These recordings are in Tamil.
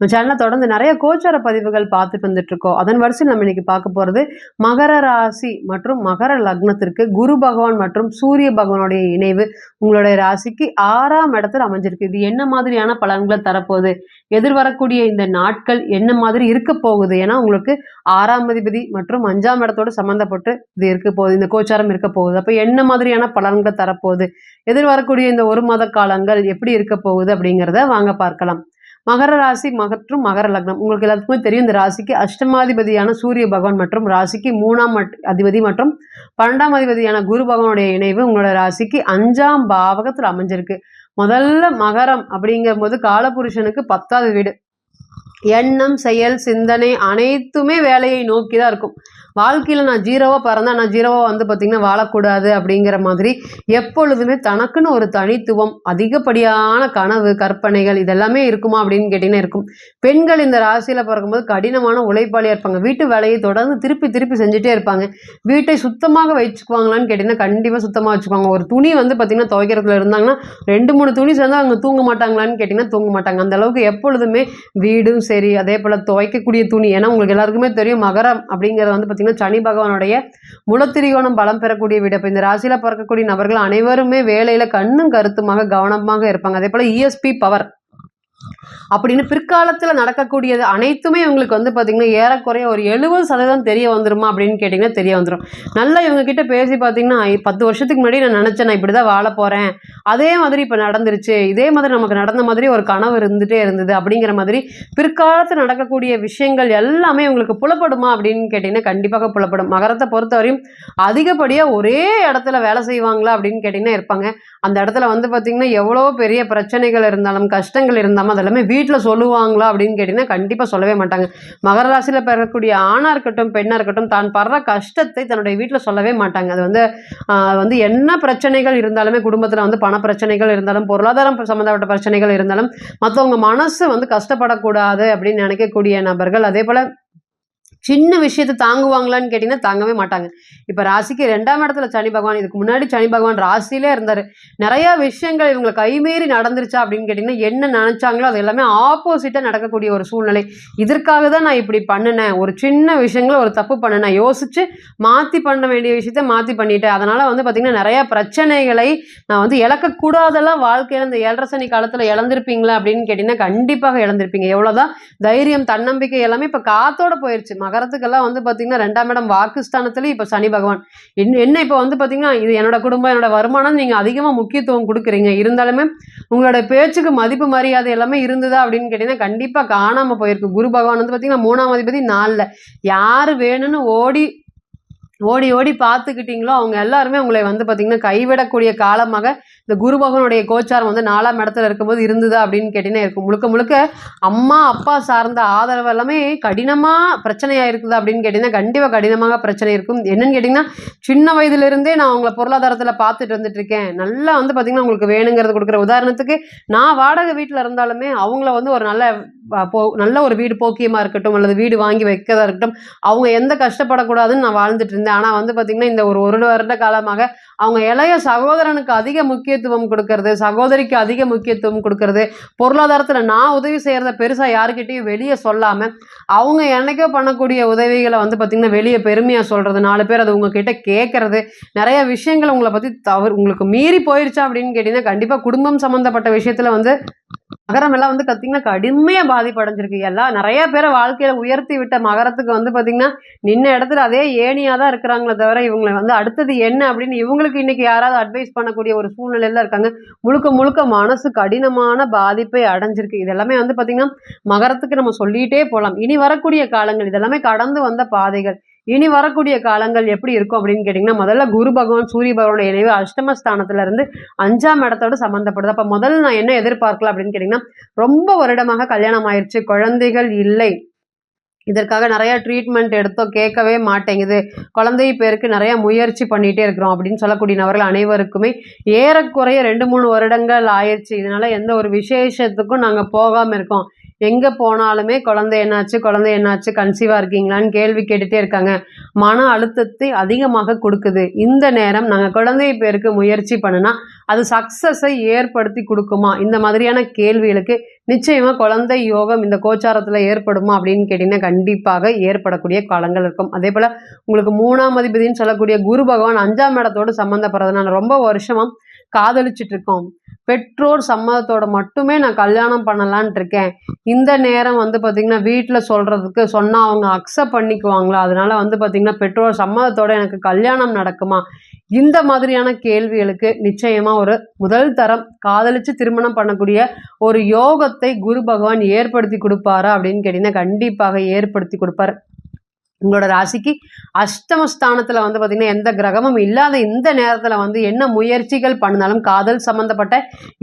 நம்ம சேனலில் தொடர்ந்து நிறைய கோச்சார பதிவுகள் பார்த்துட்டு வந்துட்டு இருக்கோம் அதன் வரிசையில் நம்ம இன்னைக்கு பார்க்க போகிறது மகர ராசி மற்றும் மகர லக்னத்திற்கு குரு பகவான் மற்றும் சூரிய பகவானுடைய இணைவு உங்களுடைய ராசிக்கு ஆறாம் இடத்துல அமைஞ்சிருக்கு. இது என்ன மாதிரியான பலன்களை தரப்போகுது? எதிர்வரக்கூடிய இந்த நாட்கள் என்ன மாதிரி இருக்க போகுது? ஏன்னா உங்களுக்கு ஆறாம் அதிபதி மற்றும் அஞ்சாம் இடத்தோடு சம்மந்தப்பட்டு இது இருக்க போகுது. இந்த கோச்சாரம் இருக்க போகுது. அப்போ என்ன மாதிரியான பலன்களை தரப்போகுது? எதிர்வரக்கூடிய இந்த ஒரு மாத காலங்கள் எப்படி இருக்க போகுது அப்படிங்கிறத வாங்க பார்க்கலாம். மகர ராசி மற்றும் மகர லக்னம். உங்களுக்கு எல்லாத்துக்குமே தெரியும் இந்த ராசிக்கு அஷ்டமாதிபதியான சூரிய பகவான் மற்றும் ராசிக்கு மூணாம் அதிபதி மற்றும் பன்னெண்டாம் அதிபதியான குரு பகவானுடைய இணைவு உங்களோட ராசிக்கு அஞ்சாம் பாவகத்தில் அமைஞ்சிருக்கு. முதல்ல மகரம் அப்படிங்கும்போது காலபுருஷனுக்கு பத்தாவது வீடு. எண்ணம் செயல் சிந்தனை அனைத்துமே வேலையை நோக்கி தான் இருக்கும். வாழ்க்கையில் நான் ஜீரோவாக பிறந்தேன் நான் ஜீரோவாக வந்து பார்த்திங்கன்னா வாழக்கூடாது அப்படிங்கிற மாதிரி எப்பொழுதுமே தனக்குன்னு ஒரு தனித்துவம் அதிகப்படியான கனவு கற்பனைகள் இதெல்லாமே இருக்குமா அப்படின்னு கேட்டிங்கன்னா இருக்கும். பெண்கள் இந்த ராசியில் பிறக்கும்போது கடினமான உழைப்பாளியாக இருப்பாங்க. வீட்டு வேலையை தொடர்ந்து திருப்பி திருப்பி செஞ்சுட்டே இருப்பாங்க. வீட்டை சுத்தமாக வச்சுக்குவாங்களான்னு கேட்டிங்கன்னா கண்டிப்பாக சுத்தமாக வச்சுக்குவாங்க. ஒரு துணி வந்து பார்த்திங்கன்னா துவைக்கிறதுல இருந்தாங்கன்னா ரெண்டு மூணு துணி சேர்ந்தால் அவங்க தூங்க மாட்டாங்களான்னு கேட்டிங்கன்னா தூங்க மாட்டாங்க. அந்த அளவுக்கு எப்பொழுதுமே வீடும் சரி அதே போல் துவைக்கக்கூடிய துணி. ஏன்னா உங்களுக்கு எல்லாருக்குமே தெரியும் மகரம் அப்படிங்கிறது வந்து பார்த்திங்கன்னா சனி பகவானுடைய முளத்திரிகோணம் பலம் பெறக்கூடிய வீடு இந்த ராசியில் பிறக்கக்கூடிய நபர்கள் அனைவருமே வேலையில் கண்ணும் கருத்துமாக கவனமாக இருப்பாங்க. அதே போல் இஎஸ்பி பவர் அப்படின்னு பிற்காலத்தில் நடக்கக்கூடியது அனைத்துமே இவங்களுக்கு வந்து பார்த்திங்கன்னா ஏறக்குறைய ஒரு எழுபது சதவீதம் தெரிய வந்துருமா அப்படின்னு கேட்டிங்கன்னா தெரிய வந்துடும் நல்லா இவங்க கிட்ட பேசி பார்த்தீங்கன்னா பத்து வருஷத்துக்கு முன்னாடி நான் நினச்சேன் நான் இப்படி தான் வாழ போகிறேன் அதே மாதிரி இப்போ நடந்துருச்சு. இதே மாதிரி நமக்கு நடந்த மாதிரி ஒரு கனவு இருந்துகிட்டே இருந்தது. அப்படிங்கிற மாதிரி பிற்காலத்தில் நடக்கக்கூடிய விஷயங்கள் எல்லாமே உங்களுக்கு புலப்படுமா அப்படின்னு கேட்டிங்கன்னா கண்டிப்பாக புலப்படும். மகரத்தை பொறுத்தவரையும் அதிகப்படியாக ஒரே இடத்துல வேலை செய்வாங்களா அப்படின்னு கேட்டிங்கன்னா இருப்பாங்க. அந்த இடத்துல வந்து பார்த்திங்கன்னா எவ்வளோ பெரிய பிரச்சனைகள் இருந்தாலும் கஷ்டங்கள் இருந்தாலும் அதெல்லாமே வீட்டில் சொல்லுவாங்களா அப்படின்னு கேட்டிங்கன்னா கண்டிப்பாக சொல்லவே மாட்டாங்க. மகர ராசியில் பிறக்கக்கூடிய ஆணாக இருக்கட்டும் பெண்ணாக இருக்கட்டும் தான் படுற கஷ்டத்தை தன்னுடைய வீட்டில் சொல்லவே மாட்டாங்க. அது வந்து வந்து என்ன பிரச்சனைகள் இருந்தாலுமே குடும்பத்தில் வந்து பண பிரச்சனைகள் இருந்தாலும் பொருளாதாரம் சம்மந்தப்பட்ட பிரச்சனைகள் இருந்தாலும் மற்றவங்க மனசு வந்து கஷ்டப்படக்கூடாது அப்படின்னு நினைக்கக்கூடிய நபர்கள். அதே போல் சின்ன விஷயத்தை தாங்குவாங்களான்னு கேட்டிங்கன்னா தாங்கவே மாட்டாங்க. இப்போ ராசிக்கு ரெண்டாம் இடத்துல சனி பகவான் இதுக்கு முன்னாடி சனி பகவான் ராசியிலே இருந்தார். நிறையா விஷயங்கள் இவங்களை கைமீறி நடந்துருச்சா அப்படின்னு கேட்டிங்கன்னா என்ன நினச்சாங்களோ அது எல்லாமே ஆப்போசிட்டாக நடக்கக்கூடிய ஒரு சூழ்நிலை. இதற்காக தான் நான் இப்படி பண்ணினேன். ஒரு சின்ன விஷயங்கள ஒரு தப்பு பண்ணினேன். யோசித்து மாற்றி பண்ண வேண்டிய விஷயத்த மாற்றி பண்ணிட்டேன். அதனால் வந்து பார்த்திங்கன்னா நிறையா பிரச்சனைகளை நான் வந்து இழக்கக்கூடாதெல்லாம் வாழ்க்கையில் இந்த ஏழரை சனி காலத்தில் இழந்திருப்பீங்களா அப்படின்னு கேட்டிங்கன்னா கண்டிப்பாக இழந்திருப்பீங்க. எவ்வளோதான் தைரியம் தன்னம்பிக்கை எல்லாமே இப்போ காத்தோட போயிடுச்சு மகரத்துக்கெல்லாம் வந்து பார்த்தீங்கன்னா ரெண்டாம் இடம் வாக்குஸ்தானத்துலேயும் இப்போ சனி பகவான். என்ன என்ன இப்போ வந்து பார்த்தீங்கன்னா இது என்னோட குடும்பம் என்னோட வருமானம் நீங்கள் அதிகமாக முக்கியத்துவம் கொடுக்குறீங்க. இருந்தாலுமே உங்களோட பேச்சுக்கு மதிப்பு மரியாதை எல்லாமே இருந்ததா அப்படின்னு கேட்டிங்கன்னா கண்டிப்பாக காணாமல் போயிருக்கு. குரு பகவான் வந்து பார்த்தீங்கன்னா மூணாம் அதிபதி நாலில் யார் வேணும்னு ஓடி ஓடி ஓடி பார்த்துக்கிட்டீங்களோ அவங்க எல்லாருமே உங்களை வந்து பார்த்திங்கன்னா கைவிடக்கூடிய காலமாக இந்த குரு பகவானுடைய கோச்சாரம் வந்து நாலாம் இடத்துல இருக்கும்போது இருந்ததா அப்படின்னு கேட்டிங்கன்னா இருக்கும். முழுக்க முழுக்க அம்மா அப்பா சார்ந்த ஆதரவு எல்லாமே கடினமாக பிரச்சனையாக இருக்குது அப்படின்னு கேட்டிங்கன்னா கண்டிப்பாக கடினமாக பிரச்சனை இருக்கும். என்னன்னு கேட்டிங்கன்னா சின்ன வயதுலேருந்தே நான் உங்களை பொருளாதாரத்தில் பார்த்துட்டு வந்துட்டு இருக்கேன் நல்லா வந்து பார்த்திங்கன்னா உங்களுக்கு வேணுங்கிறது கொடுக்குற உதாரணத்துக்கு நான் வாடகை வீட்டில் இருந்தாலுமே அவங்கள வந்து ஒரு நல்ல போ நல்ல ஒரு வீடு போக்கியமாக இருக்கட்டும் அல்லது வீடு வாங்கி வைக்கிறதா இருக்கட்டும் அவங்க எந்த கஷ்டப்படக்கூடாதுன்னு நான் வாழ்ந்துட்டு இருந்தேன். ஆனால் வந்து பார்த்திங்கன்னா இந்த ஒரு ஒரு வருட காலமாக அவங்க இளைய சகோதரனுக்கு அதிக முக்கியத்துவம் கொடுக்கறது சகோதரிக்கு அதிக முக்கியத்துவம் கொடுக்கறது. பொருளாதாரத்தில் நான் உதவி செய்கிறத பெருசாக யாருக்கிட்டையும் வெளியே சொல்லாமல் அவங்க என்னைக்கோ பண்ணக்கூடிய உதவிகளை வந்து பார்த்திங்கன்னா வெளியே பெருமையாக சொல்கிறது நாலு பேர் அது உங்ககிட்ட கேட்கறது நிறைய விஷயங்கள் உங்களை பற்றி தவறு உங்களுக்கு மீறி போயிருச்சா அப்படின்னு கேட்டிங்கன்னா கண்டிப்பாக குடும்பம் சம்மந்தப்பட்ட விஷயத்தில் வந்து மகரம் எல்லாம் வந்து பார்த்தீங்கன்னா கடுமையாக பாதிப்படைஞ்சிருக்கு. எல்லாம் நிறைய பேரை வாழ்க்கையில் உயர்த்தி விட்ட மகரத்துக்கு வந்து பார்த்தீங்கன்னா நின்ன இடத்துல அதே ஏணியாக தான் இருக்கிறாங்களே தவிர இவங்களை வந்து அடுத்தது என்ன அப்படின்னு இவங்களுக்கு இன்னைக்கு யாராவது அட்வைஸ் பண்ணக்கூடிய ஒரு சூழ்நிலையில இருக்காங்க. முழுக்க முழுக்க மனசு கடினமான பாதிப்பை அடைஞ்சிருக்கு. இதெல்லாமே வந்து பார்த்தீங்கன்னா மகரத்துக்கு நம்ம சொல்லிட்டே போகலாம் இனி வரக்கூடிய காலங்கள் இதெல்லாமே கடந்து வந்த பாதைகள். இனி வரக்கூடிய காலங்கள் எப்படி இருக்கும் அப்படின்னு கேட்டிங்கன்னா முதல்ல குரு பகவான் சூரிய பகவானோட இணைவு அஷ்டமஸ்தானத்துல இருந்து அஞ்சாம் இடத்தோட சம்மந்தப்படுது அப்போ முதல்ல நான் என்ன எதிர்பார்க்கலாம் அப்படின்னு கேட்டிங்கன்னா ரொம்ப வருடமாக கல்யாணம் ஆயிடுச்சு குழந்தைகள் இல்லை. இதற்காக நிறைய ட்ரீட்மெண்ட் எடுத்தோம் கேட்கவே மாட்டேங்குது. குழந்தை பேருக்கு நிறைய முயற்சி பண்ணிகிட்டே இருக்கிறோம் அப்படின்னு சொல்லக்கூடிய நபர்கள் அனைவருக்குமே ஏறக்குறைய ரெண்டு மூணு வருடங்கள் ஆயிடுச்சு இதனால் எந்த ஒரு விசேஷத்துக்கும் நாங்கள் போகாமல் இருக்கோம். எங்கே போனாலுமே குழந்தை என்னாச்சு குழந்தை என்னாச்சு கன்சீவாக இருக்கீங்களான்னு கேள்வி கேட்டுகிட்டே இருக்காங்க. மன அழுத்தத்தை அதிகமாக கொடுக்குது. இந்த நேரம் நாங்கள் குழந்தை பேருக்கு முயற்சி பண்ணுனா அது சக்ஸஸை ஏற்படுத்தி கொடுக்குமா? இந்த மாதிரியான கேள்விகளுக்கு நிச்சயமாக குழந்தை யோகம் இந்த கோச்சாரத்தில் ஏற்படுமா அப்படின்னு கேட்டிங்கன்னா கண்டிப்பாக ஏற்படக்கூடிய காலங்கள் இருக்கும். அதே போல் உங்களுக்கு மூணாம் அதிபதினு சொல்லக்கூடிய குரு பகவான் அஞ்சாம் இடத்தோடு சம்மந்தப்படுறதுனால ரொம்ப வருஷமாக காதலிச்சிட்டு இருக்கோம் பெற்றோர் சம்மதத்தோட மட்டுமே நான் கல்யாணம் பண்ணலான் இருக்கேன் இந்த நேரம் வந்து பார்த்திங்கன்னா வீட்டில் சொல்கிறதுக்கு சொன்னால் அவங்க அக்செப்ட் பண்ணிக்குவாங்களா? அதனால வந்து பார்த்திங்கன்னா பெற்றோர் சம்மதத்தோட எனக்கு கல்யாணம் நடக்குமா? இந்த மாதிரியான கேள்விகளுக்கு நிச்சயமாக ஒரு முதல் தரம் காதலிச்சு திருமணம் பண்ணக்கூடிய ஒரு யோகத்தை குரு பகவான் ஏற்படுத்தி கொடுப்பாரா அப்படின்னு கேட்டிங்கன்னா கண்டிப்பாக ஏற்படுத்தி கொடுப்பார். உங்களோட ராசிக்கு அஷ்டமஸ்தானத்தில் வந்து பார்த்திங்கன்னா எந்த கிரகமும் இல்லாத இந்த நேரத்தில் வந்து என்ன முயற்சிகள் பண்ணினாலும் காதல் சம்மந்தப்பட்ட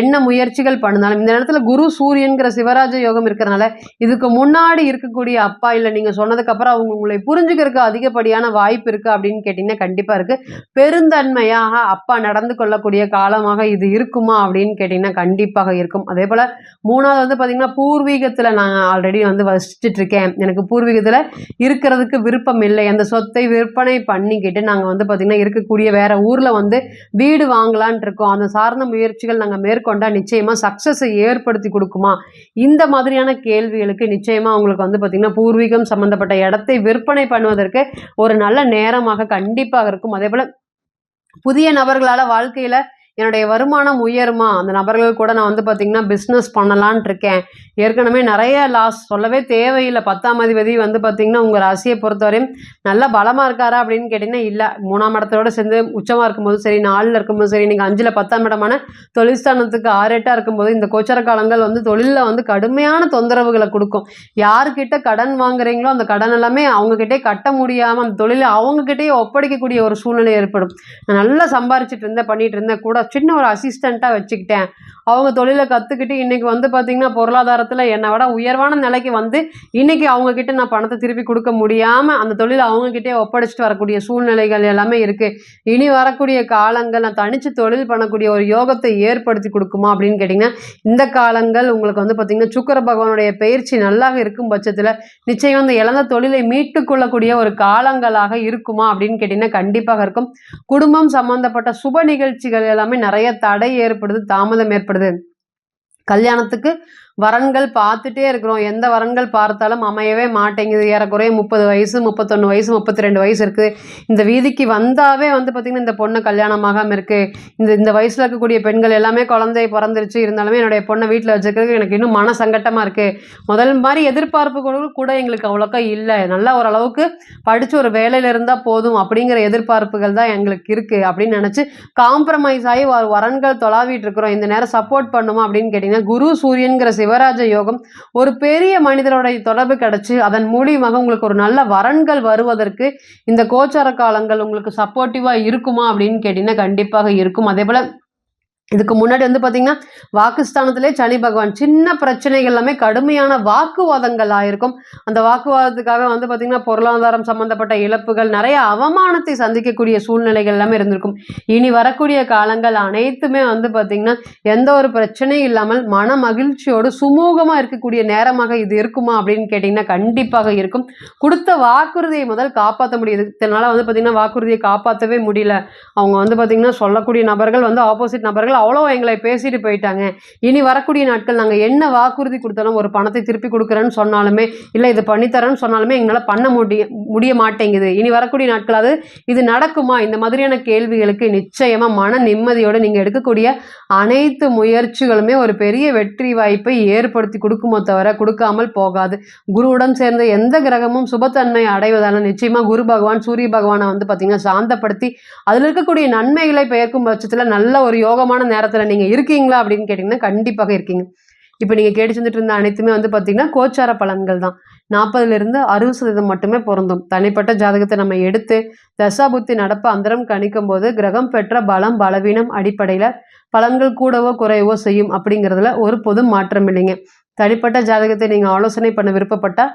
என்ன முயற்சிகள் பண்ணினாலும் இந்த நேரத்தில் குரு சூரியன்கிற சிவராஜ யோகம் இருக்கிறனால இதுக்கு முன்னாடி இருக்கக்கூடிய அப்பா இல்லை நீங்கள் சொன்னதுக்கப்புறம் அவங்க உங்களை புரிஞ்சுக்கிறதுக்கு அதிகப்படியான வாய்ப்பு இருக்குது அப்படின்னு கேட்டிங்கன்னா கண்டிப்பாக இருக்குது பெருந்தன்மையாக அப்பா நடந்து கொள்ளக்கூடிய காலமாக இது இருக்குமா அப்படின்னு கேட்டிங்கன்னா கண்டிப்பாக இருக்கும். அதே போல் மூணாவது வந்து பார்த்திங்கன்னா பூர்வீகத்தில் நான் ஆல்ரெடி வந்து வசிச்சுட்டு இருக்கேன். எனக்கு பூர்வீகத்தில் இருக்கிறதுக்கு விருப்பம் இல்லை. அந்த சொத்தை விற்பனை பண்ணிக்கிட்டு நாங்கள் வந்து பார்த்திங்கன்னா இருக்கக்கூடிய வேறு ஊரில் வந்து வீடு வாங்கலான் இருக்கோம். அந்த சார்ந்த முயற்சிகள் நாங்கள் மேற்கொண்டால் நிச்சயமாக சக்ஸஸை ஏற்படுத்தி கொடுக்குமா? இந்த மாதிரியான கேள்விகளுக்கு நிச்சயமாக உங்களுக்கு வந்து பார்த்திங்கன்னா பூர்வீகம் சம்மந்தப்பட்ட இடத்தை விற்பனை பண்ணுவதற்கு ஒரு நல்ல நேரமாக கண்டிப்பாக இருக்கும். அதே போல் புதிய நபர்களால் வாழ்க்கையில் என்னுடைய வருமானம் உயருமா? அந்த நபர்கள் கூட நான் வந்து பார்த்திங்கன்னா பிஸ்னஸ் பண்ணலான் இருக்கேன். ஏற்கனவே நிறைய லாஸ் சொல்லவே தேவையில்லை. பத்தாம் அதிபதி வந்து பார்த்திங்கன்னா உங்கள் ராசியை பொறுத்தவரையும் நல்ல பலமாக இருக்காரா அப்படின்னு கேட்டிங்கன்னா இல்லை. மூணாம் இடத்தோட சேர்ந்து உச்சமாக இருக்கும்போது சரி நாலில் இருக்கும்போது சரி நீங்கள் அஞ்சில் பத்தாம் இடமான தொழில்ஸ்தானத்துக்கு ஆறேட்டாக இருக்கும்போது இந்த கோச்சர காலங்கள் வந்து தொழிலில் வந்து கடுமையான தொந்தரவுகளை கொடுக்கும். யாருக்கிட்ட கடன் வாங்குறீங்களோ அந்த கடன் எல்லாமே அவங்கக்கிட்டே கட்ட முடியாமல் அந்த தொழிலை அவங்கக்கிட்டேயே ஒப்படைக்கக்கூடிய ஒரு சூழ்நிலை ஏற்படும். நான் நல்லா சம்பாரிச்சிட்டு இருந்தேன் பண்ணிகிட்டு இருந்தேன் கூட சின்ன ஒரு அசிஸ்டண்ட்டாக வச்சுக்கிட்டேன். அவங்க தொழிலை கற்றுக்கிட்டு இன்றைக்கி வந்து பார்த்திங்கன்னா பொருளாதாரத்தில் என்னை விட உயர்வான நிலைக்கு வந்து இன்றைக்கி அவங்கக்கிட்ட நான் பணத்தை திருப்பி கொடுக்க முடியாமல் அந்த தொழிலை அவங்கக்கிட்டே ஒப்படைச்சிட்டு வரக்கூடிய சூழ்நிலைகள் எல்லாமே இருக்குது இனி வரக்கூடிய காலங்கள் நான் தனித்து தொழில் பண்ணக்கூடிய ஒரு யோகத்தை ஏற்படுத்தி கொடுக்குமா அப்படின்னு கேட்டிங்கன்னா இந்த காலங்கள் உங்களுக்கு வந்து பார்த்திங்கன்னா சுக்கர பகவானுடைய பயிற்சி நல்லாக இருக்கும் பட்சத்தில் நிச்சயம் அந்த இழந்த தொழிலை மீட்டு கொள்ளக்கூடிய ஒரு காலங்களாக இருக்குமா அப்படின்னு கேட்டிங்கன்னா கண்டிப்பாக இருக்கும். குடும்பம் சம்மந்தப்பட்ட சுப நிகழ்ச்சிகள் எல்லாமே நிறைய தடை ஏற்படுது தாமதம் ஏற்படுது. கல்யாணத்துக்கு வரன்கள் பார்த்துட்டே இருக்கிறோம். எந்த வரன்கள் பார்த்தாலும் அமையவே மாட்டேங்குது. ஏறக்குறைய முப்பது வயசு முப்பத்தொன்று வயசு முப்பத்தி ரெண்டு வயசு இருக்குது இந்த வீதிக்கு வந்தாவே வந்து பார்த்திங்கன்னா இந்த பொண்ணு கல்யாணமாகாமல் இருக்குது இந்த இந்த வயசில் இருக்கக்கூடிய பெண்கள் எல்லாமே குழந்தை பிறந்துருச்சு. இருந்தாலுமே என்னுடைய பொண்ணை வீட்டில் வச்சுருக்கிறதுக்கு எனக்கு இன்னும் மன சங்கட்டமாக இருக்குது முதல் மாதிரி எதிர்பார்ப்பு கூட கூட எங்களுக்கு அவ்வளோக்கா இல்லை. நல்லா ஓரளவுக்கு படித்து ஒரு வேலையில் இருந்தால் போதும் அப்படிங்கிற எதிர்பார்ப்புகள் தான் எங்களுக்கு இருக்குது அப்படின்னு நினச்சி காம்ப்ரமைஸ் ஆகி வரன்கள் தொலாவிட்டு இருக்கிறோம். இந்த நேரம் சப்போர்ட் பண்ணுமா அப்படின்னு கேட்டிங்கன்னா குரு சூரியன்கிற சிவராஜ யோகம் ஒரு பெரிய மனிதனுடைய தொடர்பு கிடச்சி அதன் மூலியமாக உங்களுக்கு ஒரு நல்ல வரன்கள் வருவதற்கு இந்த கோச்சார காலங்கள் உங்களுக்கு சப்போர்ட்டிவாக இருக்குமா அப்படின்னு கேட்டிங்கன்னா கண்டிப்பாக இருக்கும். அதே போல் இதுக்கு முன்னாடி வந்து பார்த்தீங்கன்னா வாக்குஸ்தானத்திலே சனி பகவான் சின்ன பிரச்சனைகள் எல்லாமே கடுமையான வாக்குவாதங்கள் ஆயிருக்கும். அந்த வாக்குவாதத்துக்காக வந்து பார்த்தீங்கன்னா பொருளாதாரம் சம்மந்தப்பட்ட இழப்புகள் நிறைய அவமானத்தை சந்திக்கக்கூடிய சூழ்நிலைகள் எல்லாமே இருந்திருக்கும். இனி வரக்கூடிய காலங்கள் அனைத்துமே வந்து பார்த்திங்கன்னா எந்த ஒரு பிரச்சனையும் இல்லாமல் மன மகிழ்ச்சியோடு சுமூகமாக இருக்கக்கூடிய நேரமாக இது இருக்குமா அப்படின்னு கேட்டிங்கன்னா கண்டிப்பாக இருக்கும். கொடுத்த வாக்குறுதியை முதல் காப்பாற்ற முடியுது. இதனால் வந்து பார்த்தீங்கன்னா வாக்குறுதியை காப்பாற்றவே முடியல. அவங்க வந்து பார்த்தீங்கன்னா சொல்லக்கூடிய நபர்கள் வந்து ஆப்போசிட் நபர்கள் அவ்வளோ எங்களை பேசிட்டு போயிட்டாங்க. இனி வரக்கூடிய நாட்கள் நாங்கள் என்ன வாக்குறுதி கொடுத்தாலும் ஒரு பணத்தை திருப்பி கொடுக்குறேன்னு சொன்னாலுமே இல்லை இது பண்ணித்தரேன்னு சொன்னாலுமே எங்களால் பண்ண முடிய முடிய மாட்டேங்குது. இனி வரக்கூடிய நாட்கள் அது இது நடக்குமா? இந்த மாதிரியான கேள்விகளுக்கு நிச்சயமாக மன நிம்மதியோடு நீங்கள் எடுக்கக்கூடிய அனைத்து முயற்சிகளுமே ஒரு பெரிய வெற்றி வாய்ப்பை ஏற்படுத்தி கொடுக்குமோ தவிர கொடுக்காமல் போகாது. குருவுடன் சேர்ந்த எந்த கிரகமும் சுபத்தன்மை அடைவதால் நிச்சயமாக குரு பகவான் சூரிய பகவானை வந்து பார்த்திங்கன்னா சாந்தப்படுத்தி அதில் இருக்கக்கூடிய நன்மைகளை பெயர்க்கும் பட்சத்தில் நல்ல ஒரு யோகமான நேரத்தில் நீங்கள் இருக்கீங்களா அப்படின்னு கேட்டிங்கன்னா கண்டிப்பாக இருக்கீங்க. இப்போ நீங்கள் கேட்டு செஞ்சுட்டு இருந்த அனைத்துமே வந்து பார்த்திங்கன்னா கோச்சார பலன்கள் தான். நாற்பதுலேருந்து அறுபது சதவீதம் மட்டுமே பொருந்தும். தனிப்பட்ட ஜாதகத்தை நம்ம எடுத்து தசாபுத்தி நடப்ப அந்தரம் கணிக்கும் போது கிரகம் பெற்ற பலம் பலவீனம் அடிப்படையில் பலன்கள் கூடவோ குறையவோ செய்யும் அப்படிங்கிறதுல ஒரு பொது மாற்றம் இல்லைங்க. தனிப்பட்ட ஜாதகத்தை நீங்கள் ஆலோசனை பண்ண விருப்பப்பட்டால்